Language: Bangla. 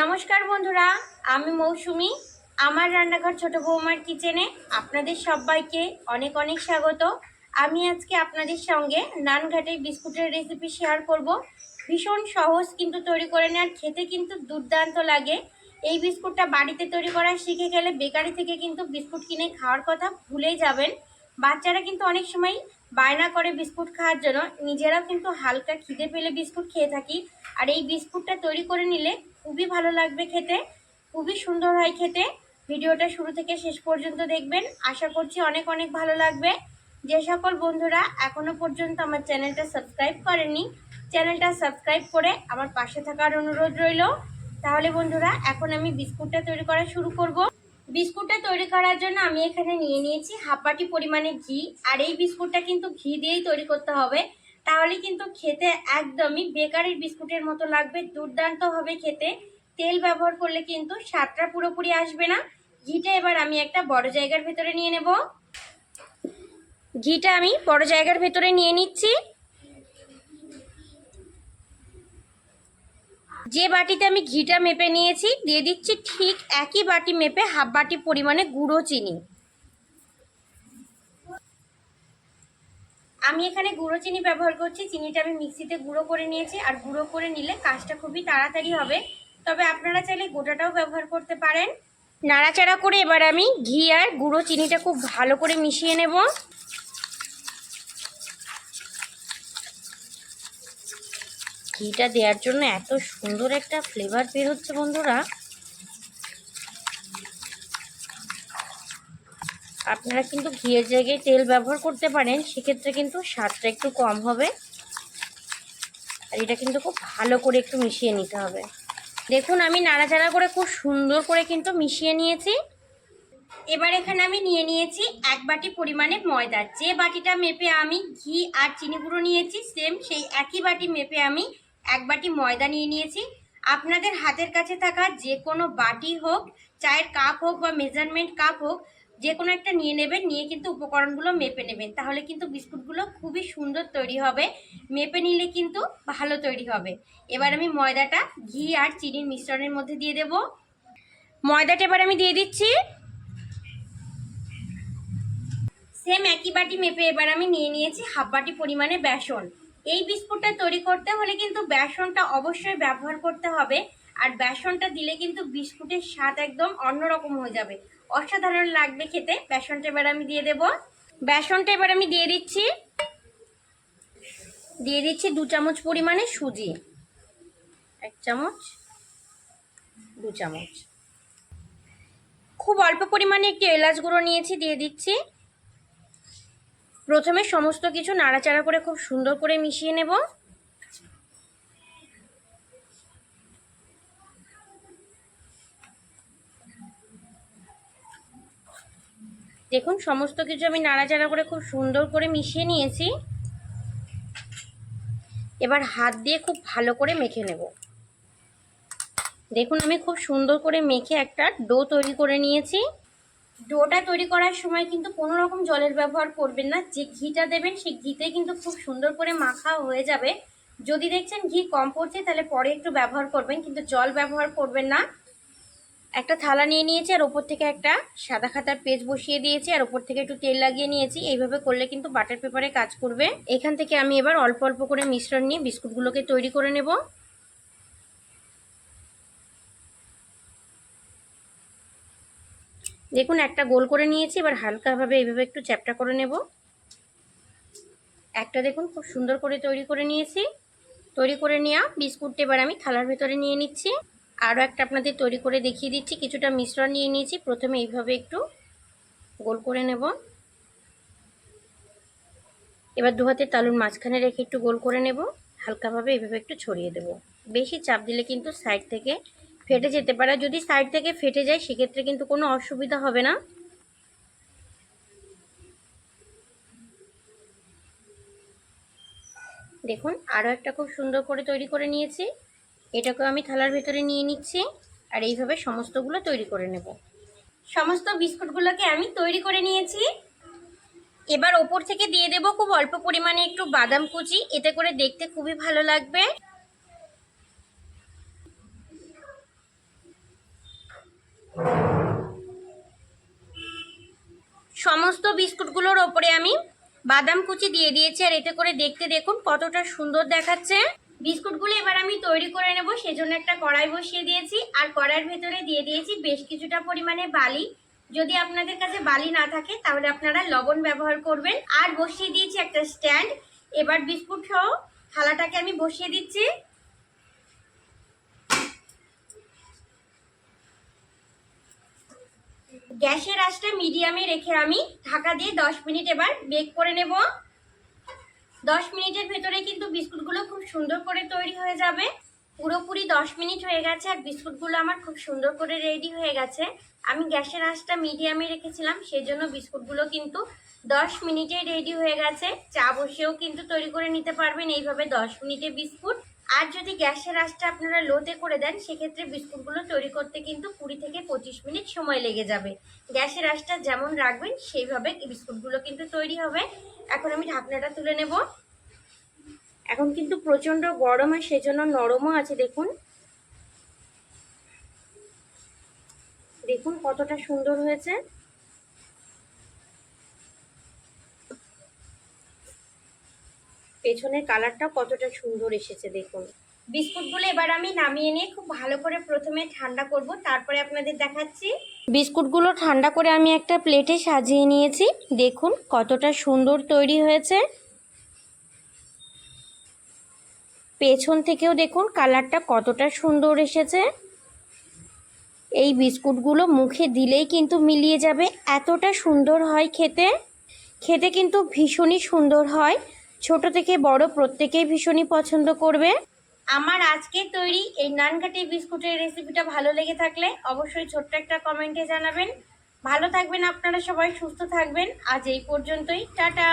নমস্কার বন্ধুরা, আমি মৌসুমি। আমার রান্নাঘর ছোট বৌমার কিচেনে আপনাদের সবাইকে অনেক অনেক স্বাগত। আমি আজকে আপনাদের সঙ্গে নানঘাটের বিস্কুটের রেসিপি শেয়ার করব। ভীষণ সহজ কিন্তু তৈরি করে নেওয়ার, খেতে কিন্তু দুর্দান্ত লাগে। এই বিস্কুটটা বাড়িতে তৈরি করা শিখে গেলে বেকারি থেকে কিন্তু বিস্কুট কিনে খাওয়ার কথা ভুলেই যাবেন। বাচ্চারা কিন্তু অনেক সময় বায়না করে বিস্কুট খাওয়ার জন্য। নিজেরাও কিন্তু হালকা খিদে পেলে বিস্কুট খেয়ে থাকি। আর এই বিস্কুটটা তৈরি করে নিলে খুবই ভালো লাগবে খেতে। খুবই সুন্দর হয় খেতে। ভিডিওটা শুরু থেকে শেষ পর্যন্ত দেখবেন। আশা করছি অনেক অনেক ভালো লাগবে। যে সকল বন্ধুরা এখনও পর্যন্ত আমার চ্যানেলটা সাবস্ক্রাইব করেনি, চ্যানেলটা সাবস্ক্রাইব করে আমার পাশে থাকার অনুরোধ রইল। তাহলে বন্ধুরা, এখন আমি বিস্কুটটা তৈরি করা শুরু করব। বিস্কুটটা তৈরি করার জন্য আমি এখানে নিয়ে নিয়েছি হাফ বাটি পরিমাণে ঘি, আর এই বিস্কুটটা কিন্তু ঘি দিয়েই তৈরি করতে হবে। তাহলে কিন্তু খেতে একদমই বেকারির বিস্কুটের মতো লাগবে, দুর্দান্ত হবে খেতে। তেল ব্যবহার করলে কিন্তু স্বাদটা পুরোপুরি আসবে না। ঘিটা এবার আমি একটা বড় জায়গার ভেতরে নিয়ে নেব। ঘিটা আমি বড় জায়গার ভেতরে নিয়ে নিচ্ছি। যে বাটিতে আমি ঘিটা মেপে নিয়েছি, দিয়ে দিচ্ছি ঠিক একই বাটি মেপে হাফ বাটি পরিমাণে গুঁড়ো চিনি। আমি এখানে গুঁড়ো চিনি ব্যবহার করছি, চিনিটা আমি মিক্সিতে গুঁড়ো করে নিয়েছি, আর গুঁড়ো করে নিলে কাজটা খুবই তাড়াতাড়ি হবে। তবে আপনারা চাইলে গোটাটাও ব্যবহার করতে পারেন। নাড়াচাড়া করে এবার আমি ঘি আর গুঁড়ো চিনিটা খুব ভালো করে মিশিয়ে নেব। ঘিটা দেওয়ার জন্য এত সুন্দর একটা ফ্লেভার বের হচ্ছে বন্ধুরা। আপনারা কিন্তু ঘিয়ের জায়গায় তেল ব্যবহার করতে পারেন, সেক্ষেত্রে কিন্তু স্বাদটা একটু কম হবে। আর এটা কিন্তু খুব ভালো করে একটু মিশিয়ে নিতে হবে। দেখুন, আমি নাড়াচাড়া করে খুব সুন্দর করে কিন্তু মিশিয়ে নিয়েছি। এবার এখানে আমি নিয়ে নিয়েছি এক বাটি পরিমাণে ময়দা। যে বাটিটা মেপে আমি ঘি আর চিনি গুঁড়ো নিয়েছি সেম সেই একই বাটি মেপে আমি এক বাটি ময়দা নিয়ে নিয়েছি। আপনাদের হাতের কাছে থাকা যে কোনো বাটি হোক, চায়ের কাপ হোক বা মেজারমেন্ট কাপ হোক, যে কোনো একটা নিয়ে নেবেন, নিয়ে কিন্তু উপকরণগুলো মেপে নেবেন। তাহলে কিন্তু বিস্কুটগুলো খুবই সুন্দর তৈরি হবে। মেপে নিলে কিন্তু ভালো তৈরি হবে। এবার আমি ময়দাটা ঘি আর চিনির মিশ্রণের মধ্যে দিয়ে দেব। ময়দাটা এবার আমি দিয়ে দিচ্ছি। সেম একই বাটি মেপে এবার আমি নিয়ে নিয়েছি হাফ বাটি পরিমাণে বেসন। এই বিস্কুটটা তৈরি করতে হলে কিন্তু বেসনটা অবশ্যই ব্যবহার করতে হবে। আর বেসনটা দিলে কিন্তু বিস্কুটের স্বাদ একদম অন্যরকম হয়ে যাবে। অসাধারণ লাগবে খেতে। বেসনটা এবার আমি দিয়ে দেব। বেসনটা এবার আমি দিয়ে দিচ্ছি। দিয়ে দিচ্ছি দু চামচ পরিমাণে সুজি। এক চামচ, দু চামচ। খুব অল্প পরিমাণে একটি এলাচ গুঁড়ো নিয়েছি, দিয়ে দিচ্ছি। প্রথমে সমস্ত কিছু নাড়াচাড়া করে খুব সুন্দর করে মিশিয়ে নেব। দেখুন, সমস্ত কিছু আমি নাড়াচাড়া করে খুব সুন্দর করে মিশিয়ে নিয়েছি। এবার হাত দিয়ে খুব ভালো করে মেখে নেব। দেখুন, আমি খুব সুন্দর করে মেখে একটা ডো তৈরি করে নিয়েছি। ডোটা তৈরি করার সময় কিন্তু কোনো রকম জলের ব্যবহার করবেন না। যে ঘিটা দেবেন, সেই ঘিতে কিন্তু খুব সুন্দর করে মাখা হয়ে যাবে। যদি দেখছেন ঘি কম পড়ছে, তাহলে পরে একটু ব্যবহার করবেন, কিন্তু জল ব্যবহার করবেন না। একটা থালা নিয়ে নিয়েছি, আর ওপর থেকে একটা সাদা খাতার পেজ বসিয়ে দিয়েছি, আর ওপর থেকে একটু তেল লাগিয়ে নিয়েছি। এইভাবে করলে কিন্তু বাটার পেপারে কাজ করবে। এখান থেকে আমি এবার অল্প অল্প করে মিশ্রণ নিয়ে বিস্কুটগুলোকে তৈরি করে নেব। দেখুন, একটা গোল করে নিয়েছি, এবার হালকাভাবে এইভাবে একটু চ্যাপটা করে নেব। একটা দেখুন, খুব সুন্দর করে তৈরি করে নিয়েছি। তৈরি করে নেওয়া বিস্কুটটা এবার আমি থালার ভেতরে নিয়ে নিচ্ছি। আরও একটা আপনাদের তৈরি করে দেখিয়ে দিচ্ছি, কিছুটা মিশ্রণ নিয়ে নিয়েছি। প্রথমে এইভাবে একটু গোল করে নেব। এবার দু হাতে তালুর মাঝখানে রেখে একটু গোল করে নেব। হালকাভাবে এইভাবে একটু ছড়িয়ে দেব। বেশি চাপ দিলে কিন্তু সাইড থেকে ফেটে যেতে পারে। যদি সাইড থেকে ফেটে যায়, সেক্ষেত্রে কিন্তু কোনো অসুবিধা হবে না। দেখুন আরও একটা খুব সুন্দর করে তৈরি করে নিয়েছি। এটাকেও আমি থালার ভেতরে নিয়ে নিচ্ছি আর এইভাবে সমস্তগুলো তৈরি করে নেব। সমস্ত বিস্কুটগুলোকে আমি তৈরি করে নিয়েছি। এবার ওপর থেকে দিয়ে দেব খুব অল্প পরিমাণে একটু বাদাম কুচি। এতে করে দেখতে খুবই ভালো লাগবে। বিস্কুটগুলোর ওপরে আমি বাদাম কুচি দিয়ে দিয়েছি, আর এতে করে দেখতে দেখুন কতটা সুন্দর দেখাচ্ছে। বিস্কুটগুলো এবার আমি তৈরি করে নেব, সেজন্য একটা কড়াই বসিয়ে দিয়েছি, আর কড়াইয়ের ভেতরে দিয়ে দিয়েছি বেশ কিছুটা পরিমাণে বালি। যদি আপনাদের কাছে বালি না থাকে, তাহলে আপনারা লবণ ব্যবহার করবেন। আর বসিয়ে দিয়েছি একটা স্ট্যান্ড। এবার বিস্কুট সহ থালাটাকে আমি বসিয়ে দিচ্ছি। গ্যাসের আঁচটা মিডিয়ামে রেখে আমি ঢাকা দিয়ে দশ মিনিট এবার বেক করে নেব। দশ মিনিটের ভেতরে কিন্তু বিস্কুটগুলো খুব সুন্দর করে তৈরি হয়ে যাবে। পুরোপুরি দশ মিনিট হয়ে গেছে আর বিস্কুটগুলো আমার খুব সুন্দর করে রেডি হয়ে গেছে। আমি গ্যাসের আঁচটা মিডিয়ামে রেখেছিলাম সেই জন্য বিস্কুটগুলো কিন্তু দশ মিনিটে রেডি হয়ে গেছে। চা বসেও কিন্তু তৈরি করে নিতে পারবেন এইভাবে দশ মিনিটে বিস্কুট। আর যদি গ্যাসের আঁচটা আপনারা লোতে করে দেন, সেক্ষেত্রে বিস্কুটগুলো তৈরি করতে কিন্তু কুড়ি থেকে পঁচিশ মিনিট সময় লেগে যাবে। গ্যাসের আঁচটা যেমন রাখবেন, সেইভাবে বিস্কুটগুলো কিন্তু তৈরি হবে। এখন আমি ঢাকনাটা তুলে নেব। এখন কিন্তু প্রচণ্ড গরম আর সেজন্য নরমও আছে, দেখুন। দেখুন কতটা সুন্দর হয়েছে। পেছনের কালারটা কতটা সুন্দর এসেছে দেখুন। বিস্কুটগুলো এবার আমি নামিয়ে নিয়ে খুব ভালো করে প্রথমে ঠান্ডা করব, তারপরে আপনাদের দেখাচ্ছি। বিস্কুটগুলো ঠান্ডা করে আমি একটা প্লেটে সাজিয়ে নিয়েছি। দেখুন কতটা সুন্দর তৈরি হয়েছে। পেছন থেকেও দেখুন কালারটা কতটা সুন্দর এসেছে। এই বিস্কুটগুলো মুখে দিলেই কিন্তু মিলিয়ে যাবে। এতটা সুন্দর হয় খেতে। খেতে কিন্তু ভীষণই সুন্দর হয়। ছোট থেকে বড় প্রত্যেকেই ভীষণই পছন্দ করবে। আমার আজকে তৈরি এই নানকাটি বিস্কুটের রেসিপিটা ভালো লেগে থাকলে অবশ্যই ছোট্ট একটা কমেন্টে জানাবেন। ভালো থাকবেন আপনারা সবাই, সুস্থ থাকবেন। আজ এই পর্যন্তই। টাটা!